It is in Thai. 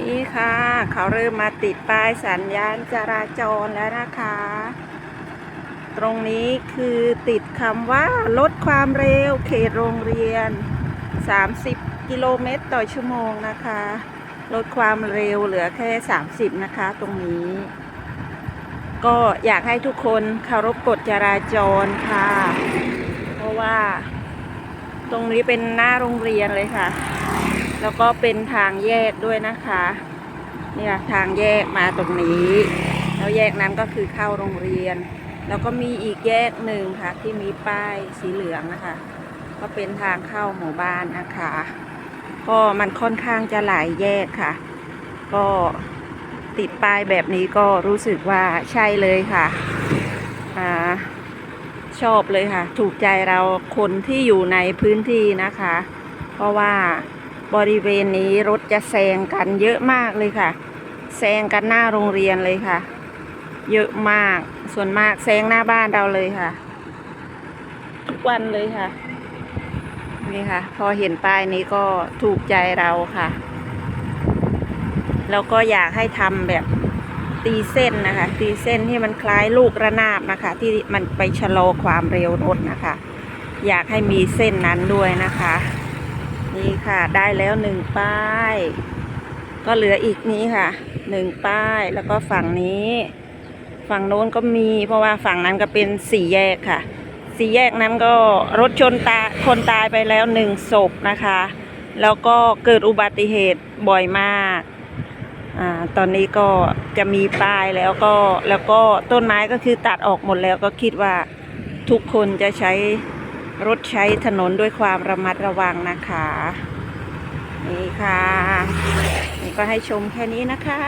นี่ค่ะ เขาเริ่มมาติดป้ายสัญญาณจราจรแล้วนะคะ ตรงนี้คือติดคำว่าลดความเร็วเขตโรงเรียน 30 กิโลเมตรต่อชั่วโมงนะคะ ลดความเร็วเหลือแค่ 30 นะคะ ตรงนี้ ก็อยากให้ทุกคนเคารพกฎจราจรค่ะ เพราะว่า ตรงนี้เป็นหน้าโรงเรียนเลยค่ะ แล้วก็เป็นทางแยกด้วยนะคะ เนี่ยทางแยกมาตรงนี้ แล้วแยกนั้นก็คือเข้าโรงเรียน แล้วก็มีอีกแยกหนึ่งค่ะ ที่มีป้ายสีเหลืองนะคะ ก็เป็นทางเข้าหมู่บ้านนะคะ ก็มันค่อนข้างจะหลายแยกค่ะ ก็ติดป้ายแบบนี้ก็รู้สึกว่าใช่เลยค่ะอ่าชอบเลยค่ะ ถูกใจเราคนที่อยู่ในพื้นที่นะคะ เพราะว่า บริเวณนี้รถจะแซงกันเยอะมากเลยค่ะแซงกันหน้าโรงเรียนเลยค่ะ เยอะมากส่วนมากแซงหน้าบ้านเราเลยค่ะ ทุกวันเลยค่ะ นี่ค่ะ พอเห็นป้ายนี้ก็ถูกใจเราค่ะ แล้วก็อยากให้ทำแบบตีเส้นนะคะ ตีเส้นที่มันคล้ายลูกระนาบนะคะ ที่มันไปชะลอความเร็วรถนะคะ อยากให้มีเส้นนั้นด้วยนะคะ นี่ค่ะได้แล้วหนึ่งป้าย ก็เหลืออีกนี้ค่ะหนึ่งป้ายแล้วก็ฝั่งนี้ ฝั่งโน้นก็มีเพราะว่าฝั่งนั้นก็เป็นสี่แยกค่ะ สี่แยกนั้นก็รถชนตาคนตายไปแล้วหนึ่งศพนะคะ แล้วก็เกิดอุบัติเหตุบ่อยมากอ่าตอนนี้ก็จะมีป้ายแล้วก็แล้วก็ต้นไม้ก็คือตัดออกหมดแล้วก็คิดว่าทุกคนจะใช้ รถใช้ถนนด้วยความระมัดระวังนะคะ นี่ค่ะ นี่ก็ให้ชมแค่นี้นะคะ